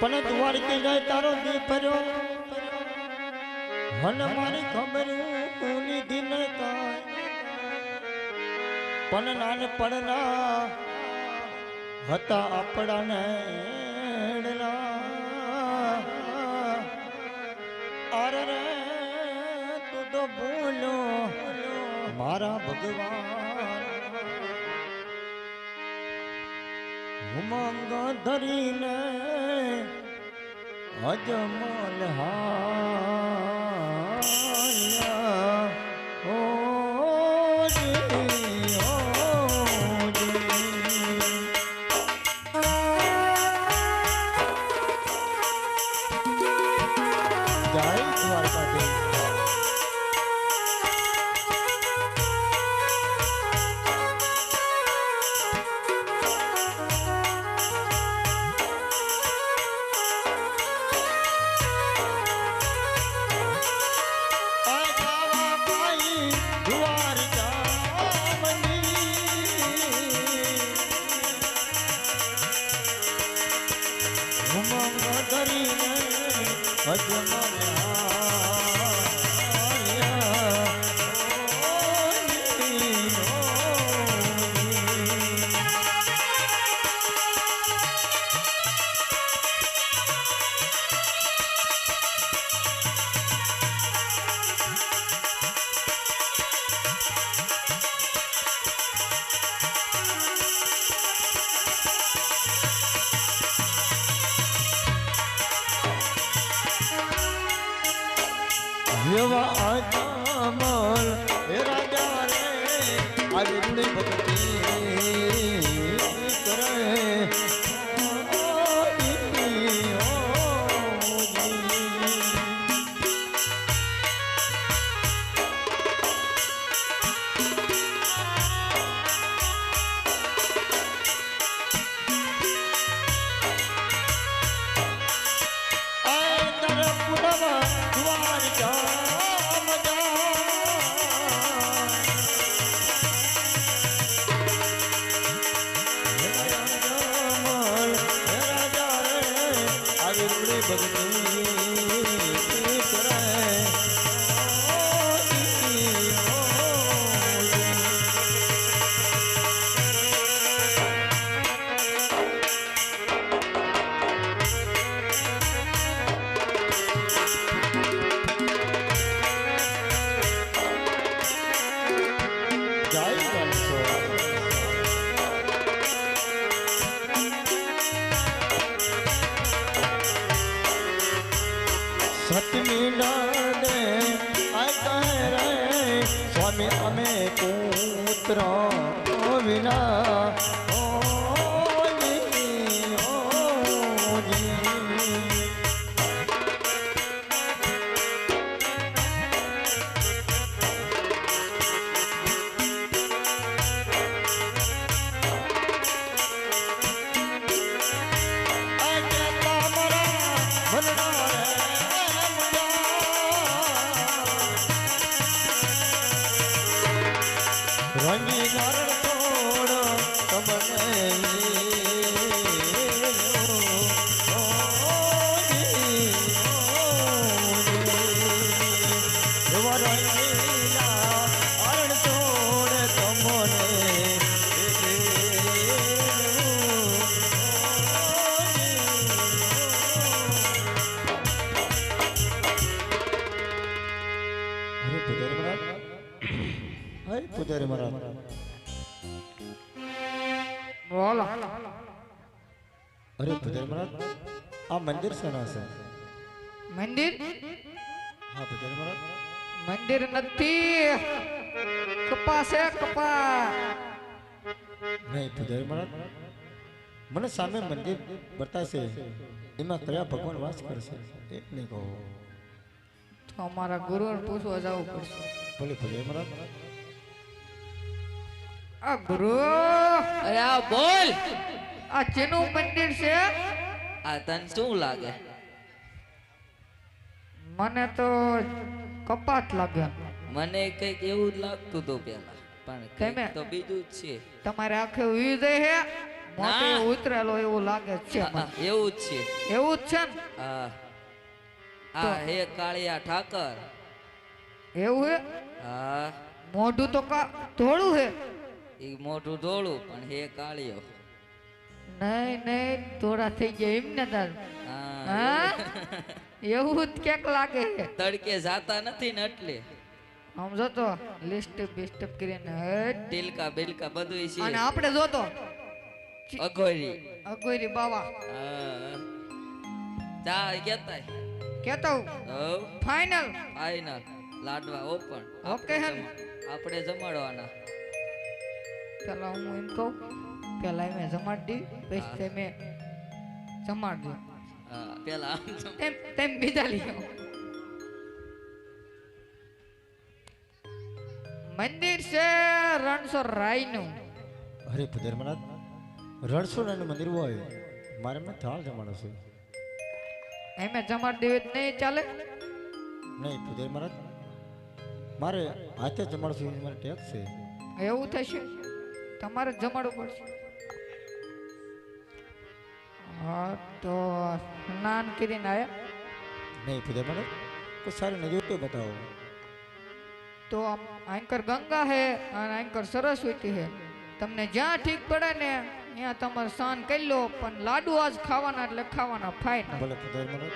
પણ દ્વારકી જાય તારો દી ફર્યો હન મારી ખબર કોની દિન પણ નાન પડના હતા આપણાને અરે તું તો ભૂલો. મારા ભગવાન ઉમંગ ધરીને અજમલ હા ઓ જી. જય દ્વારકાધીશ અજમલ એવા અજમલ હે રાજા રે રૂડી ભક્તિ. જય સતમી દે આ કહે રે સ્વામી અમે પુત્ર આ મંદિર શેના છે મંદિર હા પુજારી મહારાજ મંદિર નથી કપા છે કપા નહીં પુજારી મહારાજ મને સામે મંદિર બતાશે એમાં કયા ભગવાન વાસ કરશે એ નહીં કહો તો અમારા ગુરુને પૂછવા જવું પડશે ભલે પુજારી મહારાજ આ ગુરુ અરે આ બોલ આ ચેનું મંદિર છે આ તને શું લાગે? મને તો કપાટ લાગે. મને કંઈક એવું જ લાગતું હતું પેલા પણ કેમે? તો બીજું જ છે. તમારે આખે ઉઈ હે? મોટે ઉતરેલો એવું લાગે છે એવું જ છે. એવું જ છે ને? હા. આ હે કાળિયા ઠાકર. એવું હે? હા. મોઢું તો કા ધોળું હે? એ મોઢું ધોળું પણ હે કાળિયો. નહીં નહીં થોડા થઈ ગયા એમ ને તાર. હા એવું. જ ક્યાંક લાગે. છે તડકે જાતા નથી ને એટલે. આમ જોતો લિસ્ટ બિસ્ટ કરીને હેટ. ટીલકા બિલકા બધું અને આપણે જોતો અઘોરી. અગોરી બાવા. હા. કેતાય કેતો હવ. ફાઇનલ ફાઈનલ લાડવા ઓપન ઓકે હે આપણે જમાડવાના. ચાલો હું એમ કહું પેલા મેં જમાડી દી પછી મેં જમાડજો પેલા તેમ તેમ બીજા લીધો. મંદિર છે રણસો રાયનું. અરે પુદર રાયનું મંદિર હોય મારે મેં થાળ જમાડો છે. એમે જમાડ દેવે નહીં ચાલે? નહીં પુદર મહારાજ મારે હાથે જમાડશું મારે ટેક્સ છે. એવું થશે? તમારે જમાડવું પડશે. હા તો સ્નાન કરીને આયા નહીં પુદર મહારાજ કોઈ સારી નજર તો બતાવો તો આમ એન્કર ગંગા હે અને એન્કર સરસ્વતી હે તમને જ્યાં ઠીક પડે ને ત્યાં તમારે સ્નાન કરી લો પણ લાડુ આજ ખાવાના એટલે ખાવાના ફાઈન ભલે પુદર મહારાજ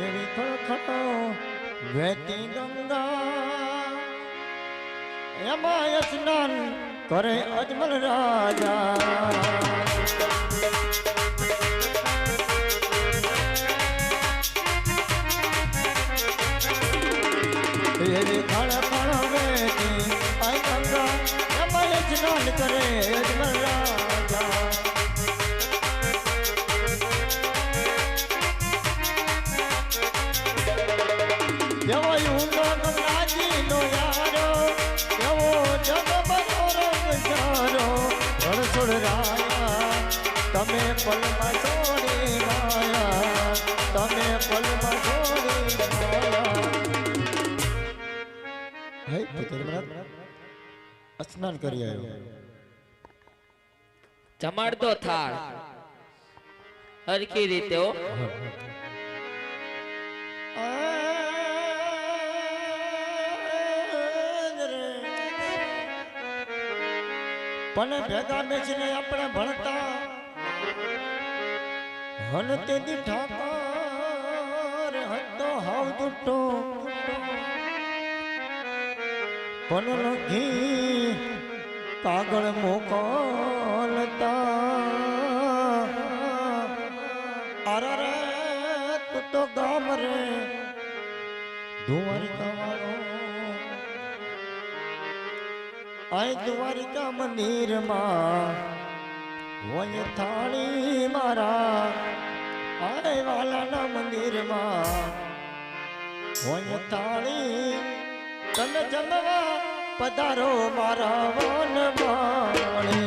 એવી ખળખળો વહેતી ગંગા એમાં સ્નાન કરે અજમલ રાજા. સ્નાન કરી આવ્યો જમાડતો થાળ. હરખી રીતે હો પણ ભેગા બેસીને આપણે ભણતા હન દી ઠાકર હતો હાવ દુટો પણ નથી કાગળ મોકલતા. અરે રે, તું તો ગામ રે. દ્વારિકા વાળો આય દ્વારિકા મંદિરમાં હોય થાળી મારા આય વાલાના મંદિરમાં. હોય થાળી તને જમવા પધારો મારા વન માણે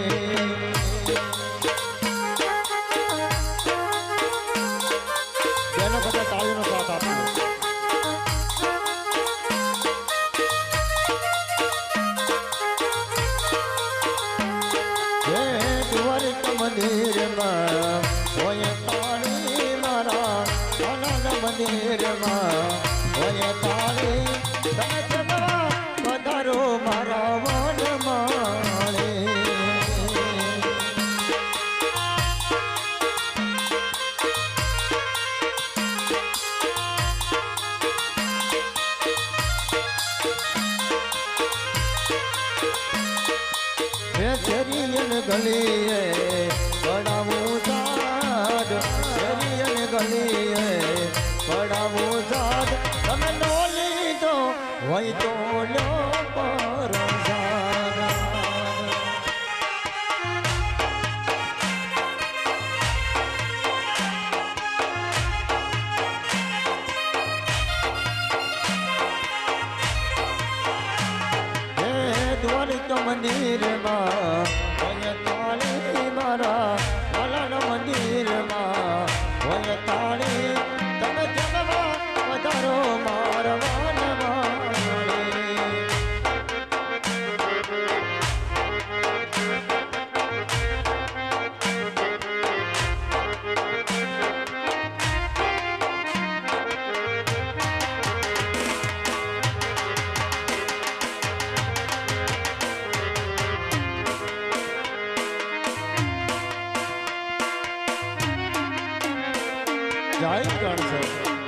જય ગણેશ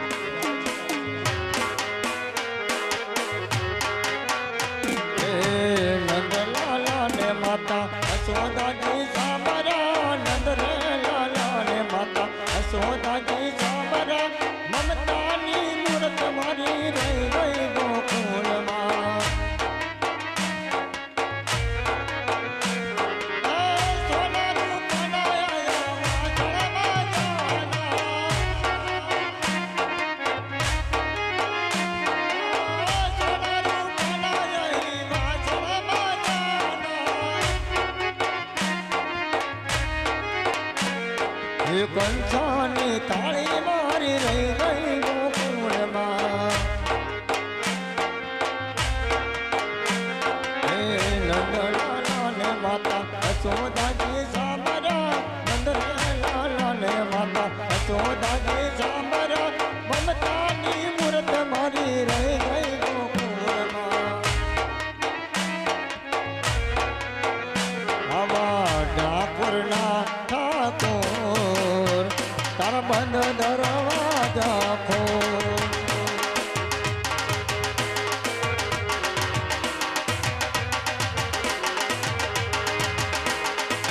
So I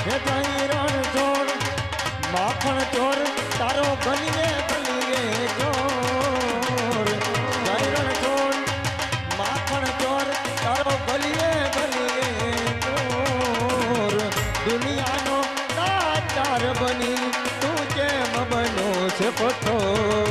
હે તહી રણ છોડ માખણ ચોર, તારો બનીએ બનીએ ચોર. તહી રણ છોડ માખણ ચોર, તારો બનીએ બનીએ ચોર. દુનિયાનો લાચાર બની, તું કેમ બનો છે પથ્થર.